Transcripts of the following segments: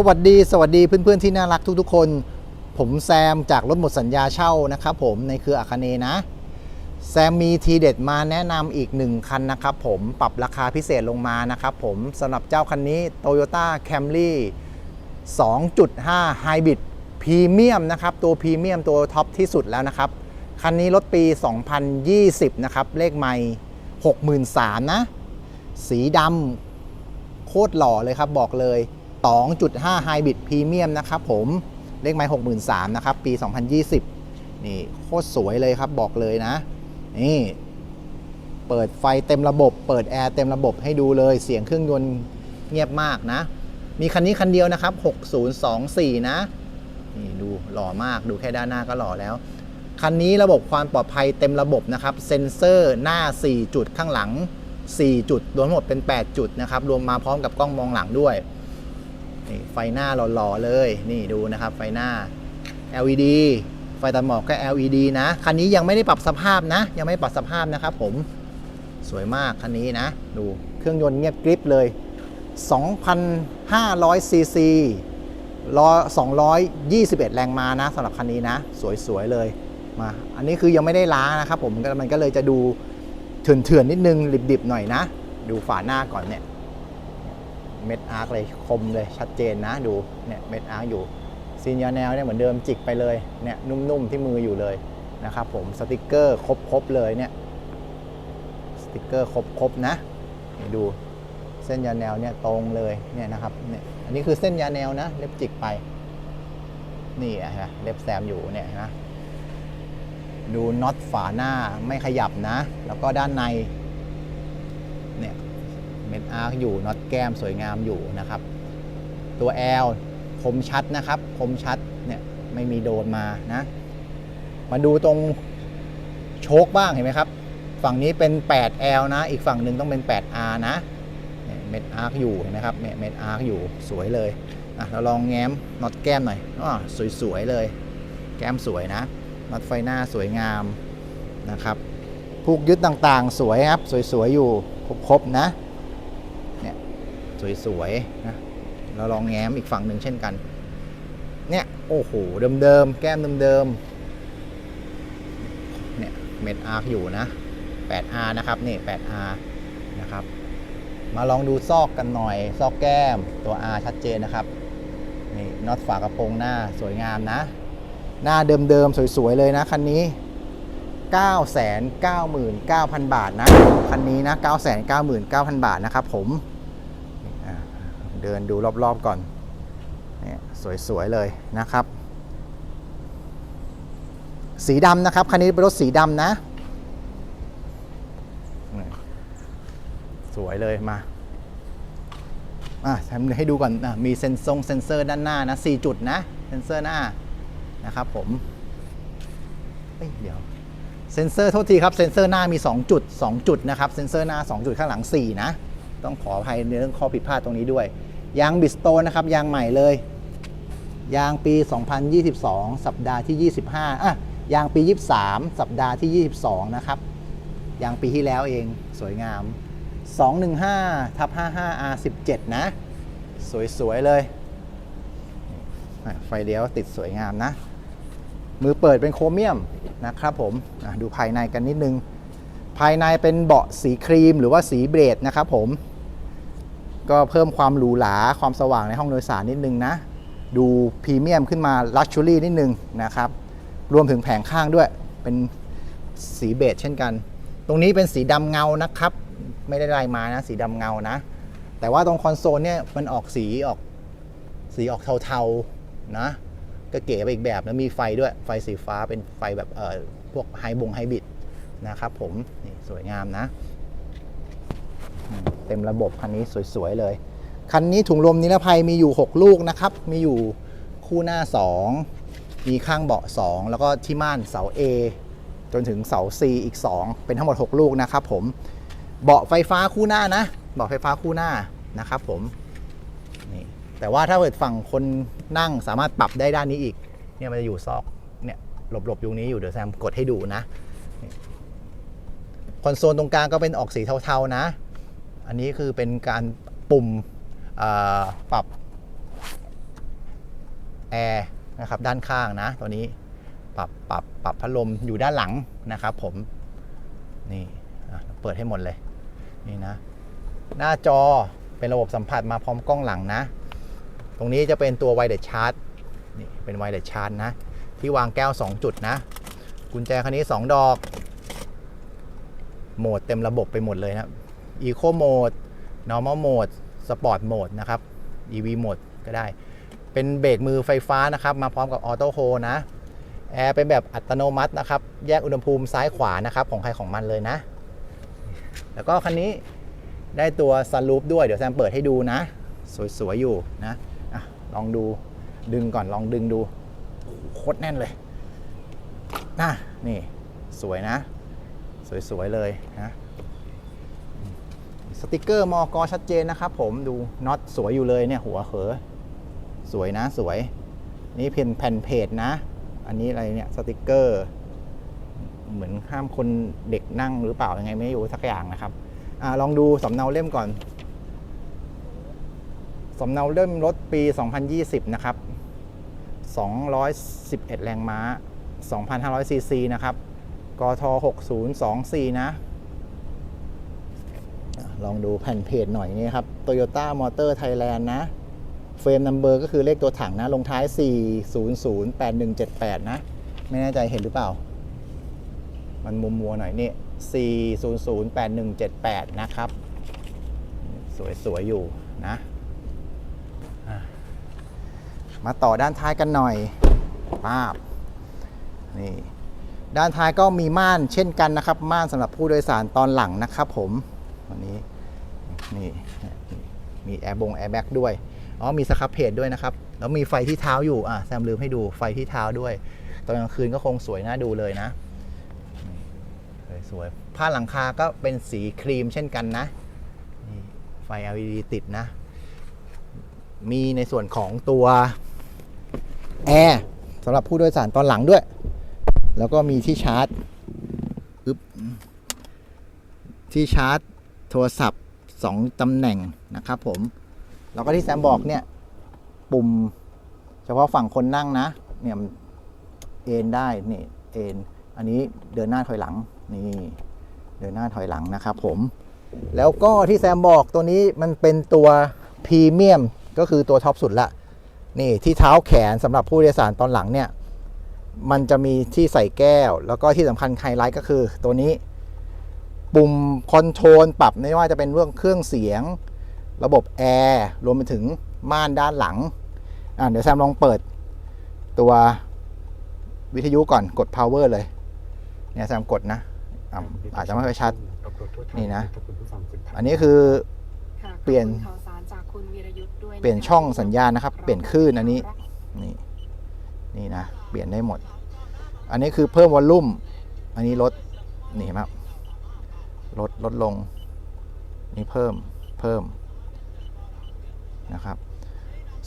สวัสดีสวัสดีเพื่อนๆที่น่ารักทุกๆคน ผมแซมจากรถหมดสัญญาเช่านะครับผมในเครืออาคาเนนะ แซมมีทีเด็ดมาแนะนำอีกหนึ่งคันนะครับผมปรับราคาพิเศษลงมานะครับผมสำหรับเจ้าคันนี้ Toyota Camry 2.5 Hybrid พรีเมียมนะครับตัวพรีเมียมตัวท็อปที่สุดแล้วนะครับ คันนี้รถปี 2020 นะครับ เลขไม่ 63,000นะ สีดำโคตรหล่อเลยครับบอกเลย 2.5 Hybrid Premium นะครับผม เลขไม้63,000นะครับ ปี 2020 นี่โคตรสวยเลยครับบอกเลยนะ นี่ เปิดไฟเต็มระบบ เปิดแอร์เต็มระบบให้ดูเลย เสียงเครื่องยนต์เงียบมากนะ มีคันนี้คันเดียวนะครับ 6024 นะ นี่ดูหล่อมาก ดูแค่ด้านหน้าก็หล่อแล้ว คันนี้ระบบความปลอดภัยเต็มระบบนะครับ เซ็นเซอร์หน้า 4 จุดข้างหลัง 4 จุด รวมหมดเป็น 8 จุดนะครับ รวมมาพร้อมกับกล้องมองหลังด้วย นี่ไฟหน้าหล่อๆเลยนี่ดูนะครับไฟหน้า LED ไฟตัดหมอกก็ LED นะคันนี้ยังไม่ได้ปรับสภาพนะ ยังไม่ปรับสภาพนะครับผมสวยมากคันนี้นะ ดูเครื่องยนต์เงียบกริบเลย 2,500ซีซีล้อ221 แรงม้านะสำหรับคันนี้นะ สวยๆเลยมา อันนี้คือยังไม่ได้ล้างนะครับผมมันก็เลยจะดูเถื่อนๆนิดนึงดิบๆหน่อยนะ ดูฝาหน้าก่อนเนี่ย เม็ดอาร์คเลยคมเลยชัดเจนนะดูเนี่ยเม็ดอาร์คอยู่ซีนยาแนวเนี่ยเหมือนเดิมจิกไปเลยเนี่ยนุ่มๆที่มืออยู่เลยนะครับผมสติกเกอร์ครบๆเลยเนี่ยสติกเกอร์ครบๆนะนดูเส้นยาแนวเนี่ยตรงเลยเนี่ยนะครับเนี่ยอันนี้คือเส้นยาแนวนะเล็บจิกไปนี่อะฮะเล็บแซมอยู่เนี่ยนะดูน็อตฝาหน้าไม่ขยับนะ แล้วก็ด้านในเนี่ย เม็ดอาร์คอยู่น็อตแก้มสวยงามอยู่นะครับ ตัว L คมชัดนะครับคมชัดเนี่ยไม่มีโดนมานะมาดูตรงโชคบ้างเห็นไหมครับ ฝั่งนี้เป็น 8L นะ อีกฝั่งหนึ่งต้องเป็น 8R นะเนี่ยเม็ดอาร์คอยู่เห็นไหมครับเนี่ยเม็ดอาร์คอยู่สวยเลยอะเราลองแง้มน็อตแก้มหน่อยอ๋อสวยๆเลย แก้มสวยนะน็อตไฟหน้าสวยงามนะครับผูกยึดต่างๆ สวยครับ สวยๆอยู่ครบๆนะเนี่ย สวยๆนะเราลองแง้มอีกฝั่งหนึ่งเช่นกัน เนี่ย โอ้โห เดิมๆ แก้มเดิมๆ เนี่ย เม็ดอาร์คอยู่นะ 8R นะครับ นี่ 8R นะครับ มาลองดูซอกกันหน่อย ซอกแก้มตัว R ชัดเจนนะครับ นี่น็อตฝากระโปรงหน้าสวยงามนะ หน้าเดิมๆ สวยๆ เลยนะ คันนี้ 999,000 บาทนะ คันนี้นะ 999,000 บาทนะครับผม เดินดูรอบๆก่อนเนี่ยสวยๆเลยนะครับ สีดำนะครับ คันนี้เป็นรถสีดำนะ สวยเลยมาอะทำให้ดูก่อนอะมีเซนซงเซนเซอร์ด้านหน้านะ4จุดนะ เซนเซอร์หน้านะครับผมเอ้ยเดี๋ยวเซนเซอร์โทษทีครับเซนเซอร์หน้ามี 2 จุด 2 จุดนะครับเซนเซอร์หน้า 2 จุดข้างหลัง 4 นะ ต้องขออภัยในเรื่องข้อผิดพลาดตรงนี้ด้วย ยางบิสโตนนะครับ ยางใหม่เลย ยางปี 2022 สัปดาห์ที่ 25อะยางปี 23 สัปดาห์ที่ 22 นะครับ ยางปีที่แล้วเองสวยงาม 215ทับ55 R17 นะ สวย ๆ เลย ไฟเลี้ยวติดสวยงามนะ มือเปิดเป็นโครเมียมนะครับผมดูภายในกันนิดนึง ภายในเป็นเบาะสีครีมหรือว่าสีเบรดนะครับผม ก็เพิ่มความหรูหราความสว่างในห้องโดยสารนิดนึงนะ ดูพรีเมียมขึ้นมาลักชัวรี่นิดนึงนะครับ รวมถึงแผงข้างด้วย เป็นสีเบจเช่นกัน ตรงนี้เป็นสีดำเงานะครับ ไม่ได้ลายมานะ สีดำเงานะ แต่ว่าตรงคอนโซลเนี่ยมันออกสีออกสีออกเทาๆนะก็เก๋ไปอีกแบบแล้วมีไฟด้วยไฟสีฟ้าเป็นไฟแบบเอ่อพวกไฮบงไฮบิดนะครับผมนี่สวยงามนะ เต็มระบบคันนี้สวยๆเลย คันนี้ถุงลมนิรภัยมีอยู่ 6 ลูกนะครับ มีอยู่คู่หน้า 2 มีข้างเบาะ 2 แล้วก็ที่ม่านเสา A จนถึงเสา C อีก 2 เป็นทั้งหมด 6 ลูกนะครับผม เบาะไฟฟ้าคู่หน้านะ เบาะไฟฟ้าคู่หน้านะครับผมนี่แต่ว่าถ้าเกิดฝั่งคนนั่งสามารถปรับได้ด้านนี้อีก เนี่ยมันจะอยู่ซอก เนี่ยหลบๆอยู่นี้อยู่เดี๋ยวแซมกดให้ดูนะ คอนโซลตรงกลางก็เป็นออกสีเทาๆนะ อันนี้คือเป็นการปุ่มปรับแอร์นะครับด้านข้างนะตัวนี้ปรับปรับปรับพัดลมอยู่ด้านหลังนะครับผมนี่เปิดให้หมดเลยนี่นะหน้าจอเป็นระบบสัมผัสมาพร้อมกล้องหลังนะ ตรงนี้จะเป็นตัวไวเด s ชาร์จนี่เป็นไวเด s ชาร์จนะ ที่วางแก้ว 2 จุดนะ กุญแจคันนี้ 2 ดอก โหมดเต็มระบบไปหมดเลยนะ Eco Mode Normal Mode Sport Mode นะครับ EV Mode ก็ได้ เป็นเบรกมือไฟฟ้านะครับ มาพร้อมกับ Auto Hold นะ แอร์เป็นแบบอัตโนมัตินะครับ แยกอุณหภูมิซ้ายขวานะครับ ของใครของมันเลยนะ แล้วก็คันนี้ได้ตัวซันรูฟด้วย เดี๋ยวแซมเปิดให้ดูนะ สวย ๆ อยู่นะอะลองดู ดึงก่อน ลองดึงดูโอ้โหโคตรแน่นเลยนะนี่ สวยนะ สวย ๆ เลยนะ สติกเกอร์มอกอชัดเจนนะครับผมดูน็อตสวยอยู่เลยเนี่ยหัวเหอสวยนะสวย นี่เพียนแผ่นเพจนะ อันนี้อะไรเนี่ยสติกเกอร์ เหมือนห้ามคนเด็กนั่งหรือเปล่ายังไงไม่รู้สักอย่างนะครับอลองดูสำเนาเล่มก่อนสำเนาเล่มรถปี 2020 นะครับ 211 แรงม้า 2,500ซีซีนะครับ กท 6024 นะ ลองดูแผ่นเพจหน่อยนี่ครับ Toyota Motor Thailand นะ เฟรมนัมเบอร์ก็คือเลขตัวถังนะ ลงท้าย 4008178 นะ ไม่แน่ใจเห็นหรือเปล่า มันมัวมัวหน่อยนี่ 4008178 นะครับ สวย ๆ อยู่นะอะมาต่อด้านท้ายกันหน่อยป้าบนี่ด้านท้ายก็มีม่านเช่นกันนะครับ ม่านสำหรับผู้โดยสารตอนหลังนะครับผม วันนี้นี่มีแอร์บงแอร์แบ็กด้วย อ๋อมีสครับเพจด้วยนะครับ แล้วมีไฟที่เท้าอยู่ อะแซมลืมให้ดูไฟที่เท้าด้วย ตอนกลางคืนก็คงสวยน่าดูเลยนะ สวยๆผ้าหลังคาก็เป็นสีครีมเช่นกันนะนี่ไฟ LED ติดนะ มีในส่วนของตัวแอร์สำหรับผู้โดยสารตอนหลังด้วย แล้วก็มีที่ชาร์จที่ชาร์จ โทรศัพท์ 2 ตำแหน่งนะครับผม แล้วก็ที่แซมบอกเนี่ย ปุ่ม เฉพาะฝั่งคนนั่งนะ เนี่ยเอ็นได้นี่เอ็นอันนี้เดินหน้าถอยหลังนี่เดินหน้าถอยหลังนะครับผม แล้วก็ที่แซมบอกตัวนี้มันเป็นตัวพรีเมียมก็คือตัวท็อปสุดละนี่ที่เท้าแขนสำหรับผู้โดยสารตอนหลังเนี่ย มันจะมีที่ใส่แก้ว แล้วก็ที่สำคัญไฮไลท์ก็คือตัวนี้ ปุ่มคอนโทรลปรับไม่ว่าจะเป็นเรื่องเครื่องเสียง ระบบแอร์รวมไปถึงม่านด้านหลังอะเดี๋ยวแซมลองเปิดตัววิทยุก่อนกด power เลย เนี่ยแซมกดนะอะอาจจะไม่ค่อยชัด นี่นะ อันนี้คือค่ะเปลี่ยนขอบคุณข่าวสารจากคุณวีรยุทธ์ด้วยะเปลี่ยนช่องสัญญาณนะครับ เปลี่ยนคลื่นอันนี้ นี่ นี่นะ เปลี่ยนได้หมด อันนี้คือเพิ่มวอลลุ่ม อันนี้ลด นี่เห็นไหมครับ ลดลดลง นี่เพิ่มเพิ่มนะครับ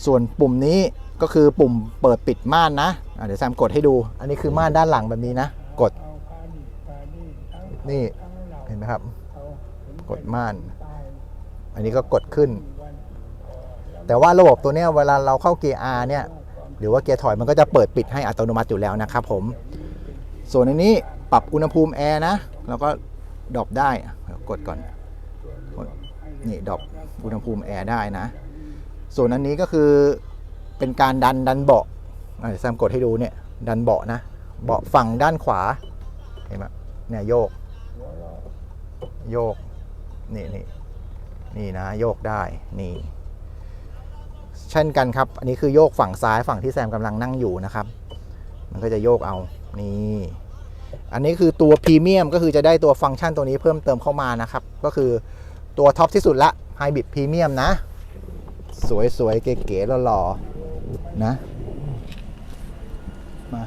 ส่วนปุ่มนี้ก็คือปุ่มเปิดปิดม่านนะะเดี๋ยวแซมกดให้ดู อันนี้คือม่านด้านหลังแบบนี้นะ กด นี่เห็นไหมครับ กดม่าน อันนี้ก็กดขึ้น แต่ว่าระบบตัวเนี้ยเวลาเราเข้าเกียร์ R เนี่ย หรือว่าเกียร์ถอยมันก็จะเปิดปิดให้อัตโนมัติอยู่แล้วนะครับผม ส่วนอันนี้ปรับอุณหภูมิแอร์นะ แล้วก็ ดรอปได้เดี๋ยวกดก่อนนี่ดรอปอุณหภูมิแอร์ได้นะ ส่วนอันนี้ก็คือเป็นการดันดันเบาะอะเดี๋ยวแซมกดให้ดูเนี่ยดันเบาะนะ เบาะฝั่งด้านขวาเห็นไหมเนี่ยโยก โยก นี่นี่นี่นะโยกได้นี่เช่นกันครับ อันนี้คือโยกฝั่งซ้ายฝั่งที่แซมกำลังนั่งอยู่นะครับ มันก็จะโยกเอานี่ อันนี้คือตัวพรีเมียมก็คือจะได้ตัวฟังก์ชันตัวนี้เพิ่มเติมเข้ามานะครับ ก็คือตัวท็อปที่สุดละไฮบริดพรีเมียมนะ สวยๆ เก๋ๆหล่อๆนะมา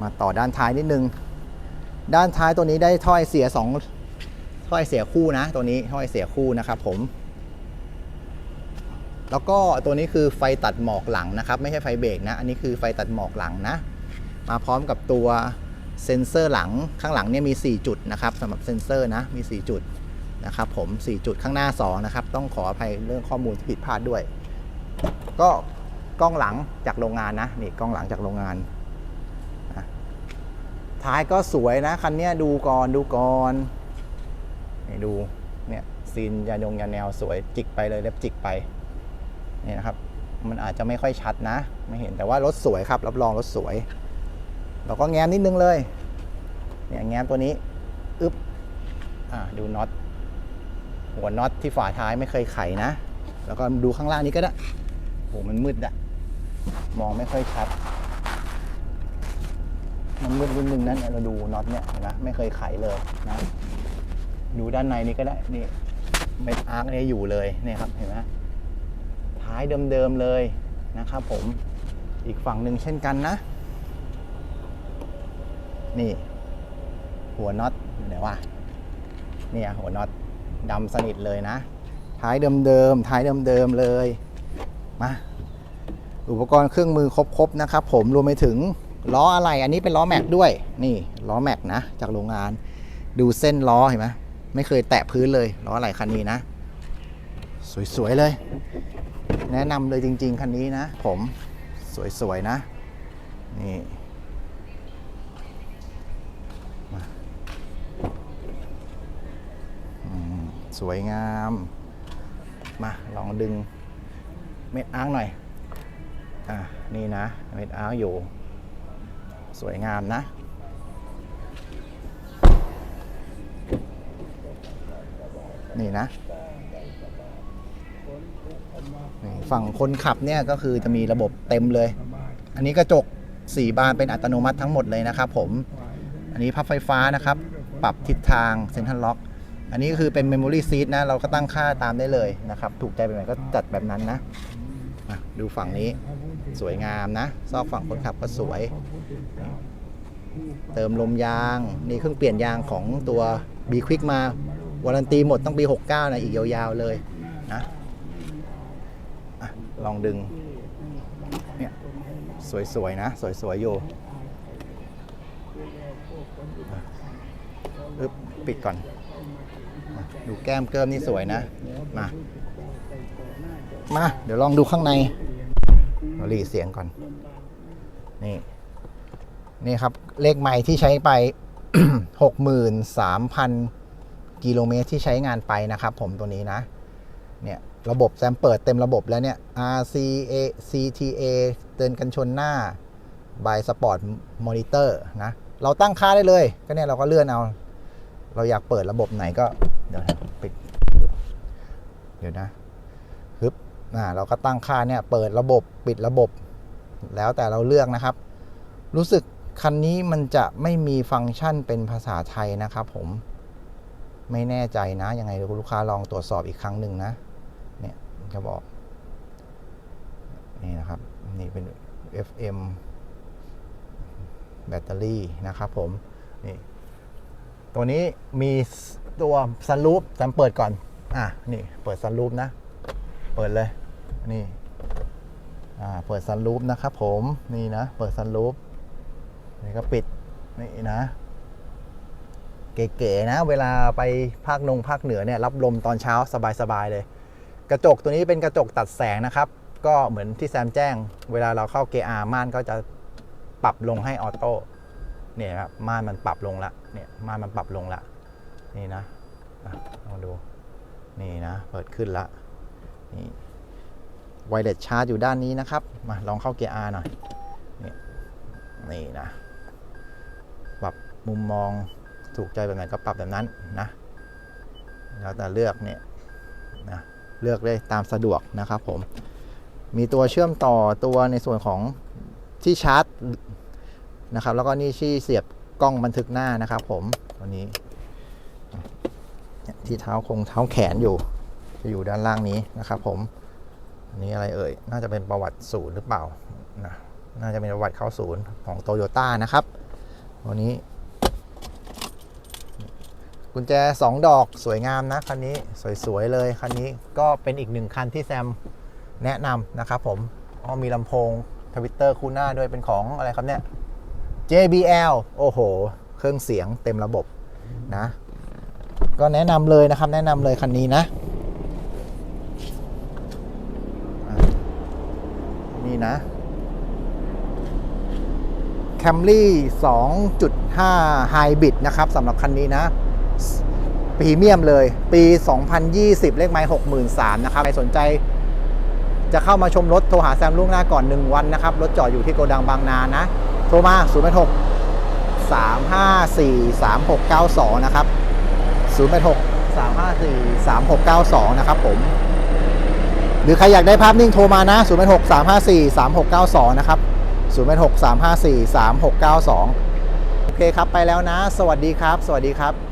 มาต่อด้านท้ายนิดนึง ด้านท้ายตัวนี้ได้ถ้อยเสียสองถ้อยเสียคู่นะ ตัวนี้ถ้อยเสียคู่นะครับผม แล้วก็ตัวนี้คือไฟตัดหมอกหลังนะครับ ไม่ใช่ไฟเบรกนะ อันนี้คือไฟตัดหมอกหลังนะ มาพร้อมกับตัวเซ็นเซอร์หลังข้างหลังเนี่ยมี 4 จุดนะครับสำหรับเซ็นเซอร์นะมี 4 จุดนะครับผม 4 จุดข้างหน้า 2 นะครับ ต้องขออภัยเรื่องข้อมูลที่ผิดพลาดด้วย ก็กล้องหลังจากโรงงานนะนี่กล้องหลังจากโรงงานนะท้ายก็สวยนะคันนี้ดูก่อนดูก่อนนี่ดูเนี่ยซีนยานงยาแนวสวยจิกไปเลยเล็บจิกไปนี่นะครับ มันอาจจะไม่ค่อยชัดนะ ไม่เห็นแต่ว่ารถสวยครับ รับรองรถสวย เราก็แง้มนิดนึงเลยเนี่ยแง้มตัวนี้อึ๊บอ่าดูน็อตหัวน็อตที่ฝาท้ายไม่เคยไขนะ แล้วก็ดูข้างล่างนี้ก็ได้โหมันมืดอะมองไม่ค่อยชัด มันมืดนิดนึงนั้นเราดูน็อตเนี่ยเห็นไหมไม่เคยไขเลยนะดูด้านในนี้ก็ได้นี่เม็ดอาร์คเนี่ยอยู่เลยเนี่ยครับเห็นไหมท้ายเดิมๆเลยนะครับผมอีกฝั่งหนึ่งเช่นกันนะ นี่ หัวน็อตอยู่ไหนวะเนี่ยหัวน็อตดำสนิทเลยนะ ท้ายเดิมๆท้ายเดิมๆเลยมาอุปกรณ์เครื่องมือครบๆนะครับ ผมรวมไปถึงล้ออะไรอันนี้เป็นล้อแม็กด้วย นี่ล้อแม็กนะ จากโรงงาน ดูเส้นล้อเห็นไหมไม่เคยแตะพื้นเลยล้ออะไรคันนี้นะ สวยๆเลย แนะนำเลยจริง ๆคันนี้นะ ผมสวยๆนะ นี่ อืม สวยงาม มาลองดึงเม็ดอ้าร์คหน่อย อะนี่นะ เม็ดอ้าร์คอยู่ สวยงามนะ นี่นะฝั่งคนขับเนี่ยก็คือจะมีระบบเต็มเลย อันนี้กระจก 4 บานเป็นอัตโนมัติทั้งหมดเลยนะครับผม อันนี้พับไฟฟ้านะครับ ปรับทิศทางเซ็นทรัลล็อก อันนี้ก็คือเป็น Memory Seat นะ เราก็ตั้งค่าตามได้เลยนะครับ ถูกใจแบบไหนก็จัดแบบนั้นนะอะดูฝั่งนี้สวยงามนะ ซอกฝั่งคนขับก็สวย เติมลมยาง นี่เครื่องเปลี่ยนยางของตัว B Quick มาวารันตีหมดต้องปี 69 นะ อีกยาวๆเลยนะอะลองดึง เนี่ย สวยๆนะ สวยๆอยู่ ปึ๊บปิดก่อนดูแก้มเกิมนี่สวยนะ มา มา เดี๋ยวลองดูข้างในราหลีเสียงก่อน นี่ นี่ครับ เลขไม้ที่ใช้ไป 63,000 กิโลเมตรที่ใช้งานไปนะครับผมตัวนี้นะ เนี่ยระบบแซมเปิดเต็มระบบแล้วเนี่ย RCA CTA เตือนกันชนหน้า by Sport Monitor นะ เราตั้งค่าได้เลย ก็เนี่ยเราก็เลื่อนเอา เราอยากเปิดระบบไหนก็ เดี๋ยวปิดเดี๋ยวนะฮึบอ่าเราก็ตั้งค่าเนี่ยเปิดระบบปิดระบบ แล้วแต่เราเลือกนะครับ รู้สึกคันนี้มันจะไม่มีฟังก์ชันเป็นภาษาไทยนะครับผมไม่แน่ใจนะยังไงลูกค้าลองตรวจสอบอีกครั้งหนึ่งนะ เนี่ยจะบอก นี่นะครับ นี่เป็น FM แบตเตอรี่นะครับผมนี่ตัวนี้มีตัวซันรูฟจำเปิดก่อน อะนี่เปิดซันรูฟนะ เปิดเลยนี่อ่าเปิดซันรูฟนะครับผมนี่นะ เปิดซันรูฟนี่ก็ปิดนี่นะเก๋ๆนะ เวลาไปภาคนงภาคเหนือเนี่ยรับลมตอนเช้าสบายๆเลย กระจกตัวนี้เป็นกระจกตัดแสงนะครับ ก็เหมือนที่แซมแจ้ง เวลาเราเข้าเกียร์อาม่านก็จะ ปรับลงให้ออโต้เนี่ยครับม่านมันปรับลงละเนี่ยม่านมันปรับลงละนี่นะอะลองดูนี่นะเปิดขึ้นละนี่ไวเลสชาร์จอยู่ด้านนี้นะครับมาลองเข้าเกียร์ R หน่อยนี่นี่นะปรับมุมมองถูกใจแบบไหนก็ปรับแบบนั้นนะแล้วแต่เลือกเนี่ยนะเลือกได้ตามสะดวกนะครับผมมีตัวเชื่อมต่อตัวในส่วนของ ที่ชาร์จนะครับ แล้วก็นี่ที่เสียบกล้องบันทึกหน้านะครับ ผมตัวนี้ ที่เท้าคงเท้าแขนอยู่ จะอยู่ด้านล่างนี้นะครับ ผมอันนี้อะไรเอ่ย น่าจะเป็นประวัติศูนย์หรือเปล่านะน่าจะเป็นประวัติเข้าศูนย์ของโตโยต้านะครับตัวนี้ กุญแจ 2 ดอกสวยงามนะคันนี้สวย ๆ เลยคันนี้ก็เป็นอีกหนึ่งคันที่แซมแนะนำนะครับผมอ๋อมีลำโพง ทวิตเตอร์คู่หน้าด้วยเป็นของอะไรครับเนี่ย JBL โอ้โห เครื่องเสียงเต็มระบบนะ ก็แนะนำเลยนะครับ แนะนำเลยคันนี้นะ นี่นะ Camry 2.5 Hybrid นะครับสำหรับคันนี้นะพรีเมียมเลย ปี 2020 เลขไม้ 63,000 นะครับ ใครสนใจ จะเข้ามาชมรถโทรหาแซมล่วงหน้าก่อน 1 วันนะครับ รถจอดอยู่ที่โกดังบางนานะ โทรมา0 6 354 3692 นะครับ 086 354 3692 นะครับผม หรือใครอยากได้ภาพนิ่งโทรมานะ 086 354 3692 นะครับ 086 354 3692 โอเคครับ ไปแล้วนะ สวัสดีครับ สวัสดีครับ